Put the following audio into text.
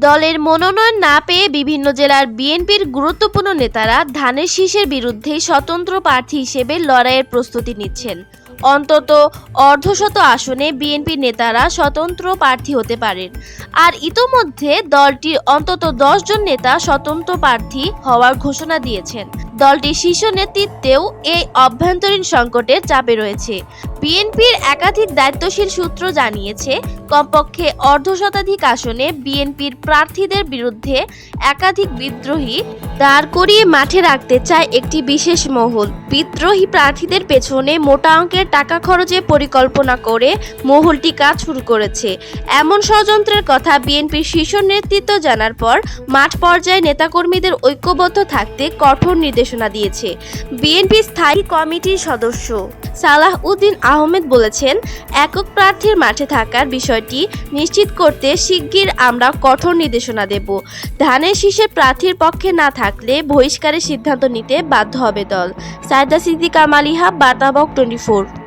দলের মনোনয়ন না পেয়ে বিভিন্ন জেলার বিএনপির গুরুত্বপূর্ণ নেতারা ধানের শীষের বিরুদ্ধে স্বতন্ত্র প্রার্থী হিসেবে লড়াইয়ের প্রস্তুতি নিচ্ছেন। অন্তত অর্ধশত আসনে বিএনপি নেতারা স্বতন্ত্র প্রার্থী হতে পারেন। আর ইতোমধ্যে দলটির অন্তত জন নেতা স্বতন্ত্র প্রার্থী হওয়ার ঘোষণা দিয়েছেন। দলটির শীর্ষ নেতৃত্বেও এই অভ্যন্তরীণ সংকটের চাপে রয়েছে। বিএনপির একাধিক দায়িত্বশীল সূত্র জানিয়েছে, কমপক্ষে অর্ধশতাধিক আসনে বিএনপির প্রার্থীদের বিরুদ্ধে একাধিক বিদ্রোহী দাঁড় করিয়ে মাঠে রাখতে চায় একটি বিশেষ মহল। বিদ্রোহী প্রার্থীদের পেছনে মোটা অঙ্কের টাকা খরচে পরিকল্পনা করে মহলটি কাজ শুরু করেছে। এমন ষড়যন্ত্রের কথা বিএনপির শীর্ষ নেতৃত্ব জানার পর মাঠ পর্যায়ে নেতাকর্মীদের ঐক্যবদ্ধ থাকতে কঠোর নির্দেশনা দিয়েছে। বিএনপি স্থায়ী কমিটির সদস্য সালাহ উদ্দিন আহমেদ বলেছেন, একক প্রার্থীর মাঠে থাকার বিষয়টি নিশ্চিত করতে শিগগির আমরা কঠোর নির্দেশনা দেব। ধানের শীষের প্রার্থীর পক্ষে না থাকলে বহিষ্কারের সিদ্ধান্ত নিতে বাধ্য হবে দল। সায়দা সিদ্দিকা মালিহা বাতাবক টোয়েন্টি ফোর।